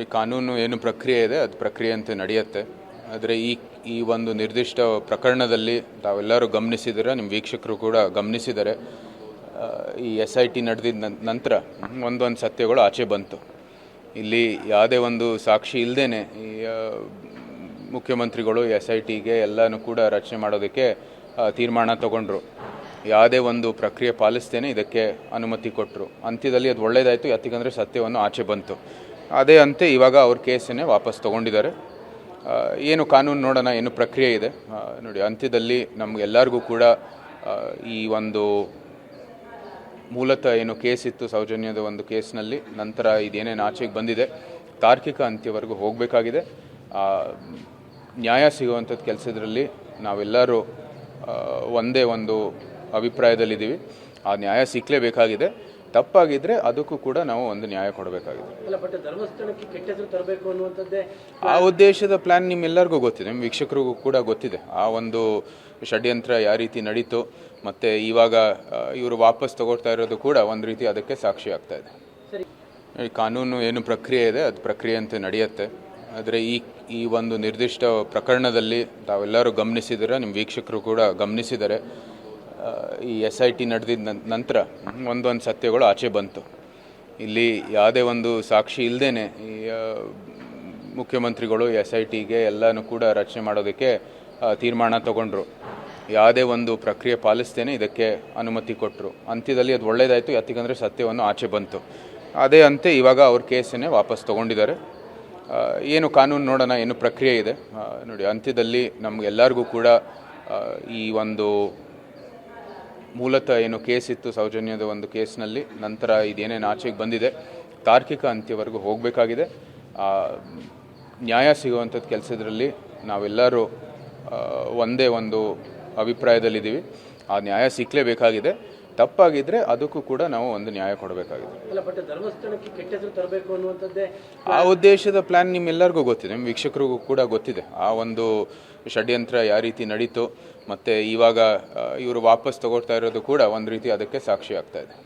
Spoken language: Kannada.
ಈ ಕಾನೂನು ಏನು ಪ್ರಕ್ರಿಯೆ ಇದೆ, ಅದು ಪ್ರಕ್ರಿಯೆ ಅಂತ ನಡೆಯುತ್ತೆ. ಆದರೆ ಈ ಈ ಒಂದು ನಿರ್ದಿಷ್ಟ ಪ್ರಕರಣದಲ್ಲಿ ತಾವೆಲ್ಲರೂ ಗಮನಿಸಿದರೆ? ನಿಮ್ಮ ವೀಕ್ಷಕರು ಕೂಡ ಗಮನಿಸಿದ್ದಾರೆ ಈ ಎಸ್ ಐ ಟಿ ನಡೆದಿದ್ದ ನಂತರ ಒಂದೊಂದು ಸತ್ಯಗಳು ಆಚೆ ಬಂತು. ಇಲ್ಲಿ ಯಾವುದೇ ಒಂದು ಸಾಕ್ಷಿ ಇಲ್ಲದೇ ಈ ಮುಖ್ಯಮಂತ್ರಿಗಳು ಎಸ್ ಐ ಟಿಗೆ ಎಲ್ಲನೂ ಕೂಡ ರಚನೆ ಮಾಡೋದಕ್ಕೆ ತೀರ್ಮಾನ ತಗೊಂಡ್ರು. ಯಾವುದೇ ಒಂದು ಪ್ರಕ್ರಿಯೆ ಪಾಲಿಸ್ತೇನೆ ಇದಕ್ಕೆ ಅನುಮತಿ ಕೊಟ್ಟರು ಅಂತ್ಯದಲ್ಲಿ ಅದು ಒಳ್ಳೆಯದಾಯಿತು ಯಾತಿಗಂದರೆ ಸತ್ಯವನ್ನು ಆಚೆ ಬಂತು. ಅದೇ ಅಂತೆ ಇವಾಗ ಅವ್ರ ಕೇಸನ್ನೇ ವಾಪಸ್ ತೊಗೊಂಡಿದ್ದಾರೆ. ಏನು ಕಾನೂನು ನೋಡೋಣ, ಏನು ಪ್ರಕ್ರಿಯೆ ಇದೆ. ನೋಡಿ, ಅಂತ್ಯದಲ್ಲಿ ನಮಗೆಲ್ಲರಿಗೂ ಕೂಡ ಈ ಒಂದು ಮೂಲತಃ ಏನು ಕೇಸ್ ಇತ್ತು, ಸೌಜನ್ಯದ ಒಂದು ಕೇಸ್ನಲ್ಲಿ, ನಂತರ ಇದೇನೇನು ಆಚೆಗೆ ಬಂದಿದೆ, ತಾರ್ಕಿಕ ಅಂತ್ಯವರೆಗೂ ಹೋಗಬೇಕಾಗಿದೆ. ನ್ಯಾಯ ಸಿಗುವಂಥದ್ದು ಕೆಲಸದ್ರಲ್ಲಿ ನಾವೆಲ್ಲರೂ ಒಂದೇ ಒಂದು ಅಭಿಪ್ರಾಯದಲ್ಲಿದ್ದೀವಿ. ಆ ನ್ಯಾಯ ಸಿಕ್ಕಲೇಬೇಕಾಗಿದೆ. ತಪ್ಪಾಗಿದ್ದರೆ ಅದಕ್ಕೂ ಕೂಡ ನಾವು ಒಂದು ನ್ಯಾಯ ಕೊಡಬೇಕಾಗಿದೆ. ಆ ಉದ್ದೇಶದ ಪ್ಲಾನ್ ನಿಮ್ಮೆಲ್ಲರಿಗೂ ಗೊತ್ತಿದೆ ನಿಮ್ಮ ವೀಕ್ಷಕರಿಗೂ ಕೂಡ ಗೊತ್ತಿದೆ. ಆ ಒಂದು ಷಡ್ಯಂತ್ರ ಯಾವ ರೀತಿ ನಡೀತು ಮತ್ತು ಇವಾಗ ಇವರು ವಾಪಸ್ ತಗೊಳ್ತಾ ಇರೋದು ಕೂಡ ಒಂದು ರೀತಿ ಅದಕ್ಕೆ ಸಾಕ್ಷಿ ಆಗ್ತಾ ಇದೆ. ಕಾನೂನು ಏನು ಪ್ರಕ್ರಿಯೆ ಇದೆ ಅದು ಪ್ರಕ್ರಿಯೆ ಅಂತ ನಡೆಯುತ್ತೆ. ಆದರೆ ಈ ಈ ಒಂದು ನಿರ್ದಿಷ್ಟ ಪ್ರಕರಣದಲ್ಲಿ ತಾವೆಲ್ಲರೂ ಗಮನಿಸಿದರೆ ನಿಮ್ಮ ವೀಕ್ಷಕರು ಕೂಡ ಗಮನಿಸಿದ್ದಾರೆ ಆ, ಈ ಎಸ್ ಐ ಟಿ ನಡೆದಿದ್ದ ನಂತರ ಒಂದೊಂದು ಸತ್ಯಗಳು ಆಚೆ ಬಂತು. ಇಲ್ಲಿ ಯಾವುದೇ ಒಂದು ಸಾಕ್ಷಿ ಇಲ್ಲದೇ ಮುಖ್ಯಮಂತ್ರಿಗಳು ಎಸ್ ಐ ಟಿಗೆ ಎಲ್ಲನೂ ಕೂಡ ರಚನೆ ಮಾಡೋದಕ್ಕೆ ತೀರ್ಮಾನ ತಗೊಂಡ್ರು. ಯಾವುದೇ ಒಂದು ಪ್ರಕ್ರಿಯೆ ಪಾಲಿಸ್ತೇನೆ ಇದಕ್ಕೆ ಅನುಮತಿ ಕೊಟ್ಟರು ಅಂತ್ಯದಲ್ಲಿ ಅದು ಒಳ್ಳೆಯದಾಯಿತು ಯಾತಿಕಂದರೆ ಸತ್ಯವನ್ನು ಆಚೆ ಬಂತು. ಅದೇ ಅಂತೆ ಇವಾಗ ಅವ್ರ ಕೇಸನ್ನೇ ವಾಪಸ್ ತೊಗೊಂಡಿದ್ದಾರೆ. ಏನು ಕಾನೂನು ನೋಡೋಣ, ಏನು ಪ್ರಕ್ರಿಯೆ ಇದೆ. ನೋಡಿ, ಅಂತ್ಯದಲ್ಲಿ ನಮಗೆಲ್ಲರಿಗೂ ಕೂಡ ಈ ಒಂದು ಮೂಲತಃ ಏನು ಕೇಸ್ ಇತ್ತು ಸೌಜನ್ಯದ ಒಂದು ಕೇಸ್ನಲ್ಲಿ ನಂತರ ಇದೇನೇನು ಆಚೆಗೆ ಬಂದಿದೆ. ತಾರ್ಕಿಕ ಅಂತ್ಯವರೆಗೂ ಹೋಗಬೇಕಾಗಿದೆ. ನ್ಯಾಯ ಸಿಗುವಂಥದ್ದು ಕೆಲಸದ್ರಲ್ಲಿ ನಾವೆಲ್ಲರೂ ಒಂದೇ ಒಂದು ಅಭಿಪ್ರಾಯದಲ್ಲಿದ್ದೀವಿ. ಆ ನ್ಯಾಯ ಸಿಕ್ಕಲೇಬೇಕಾಗಿದೆ ತಪ್ಪಾಗಿದ್ದರೆ ಅದಕ್ಕೂ ಕೂಡ ನಾವು ಒಂದು ನ್ಯಾಯ ಕೊಡಬೇಕಾಗಿದೆ. ಆ ಉದ್ದೇಶದ ಪ್ಲ್ಯಾನ್ ನಿಮ್ಮೆಲ್ಲರಿಗೂ ಗೊತ್ತಿದೆ. ನಿಮ್ಮ ವೀಕ್ಷಕರಿಗೂ ಕೂಡ ಗೊತ್ತಿದೆ. ಆ ಒಂದು ಷಡ್ಯಂತ್ರ ಯಾವ ರೀತಿ ನಡೀತು ಮತ್ತು ಇವಾಗ ಇವರು ವಾಪಸ್ ತಗೊಳ್ತಾ ಇರೋದು ಕೂಡ ಒಂದು ರೀತಿ ಅದಕ್ಕೆ ಸಾಕ್ಷಿ ಆಗ್ತಾ ಇದೆ.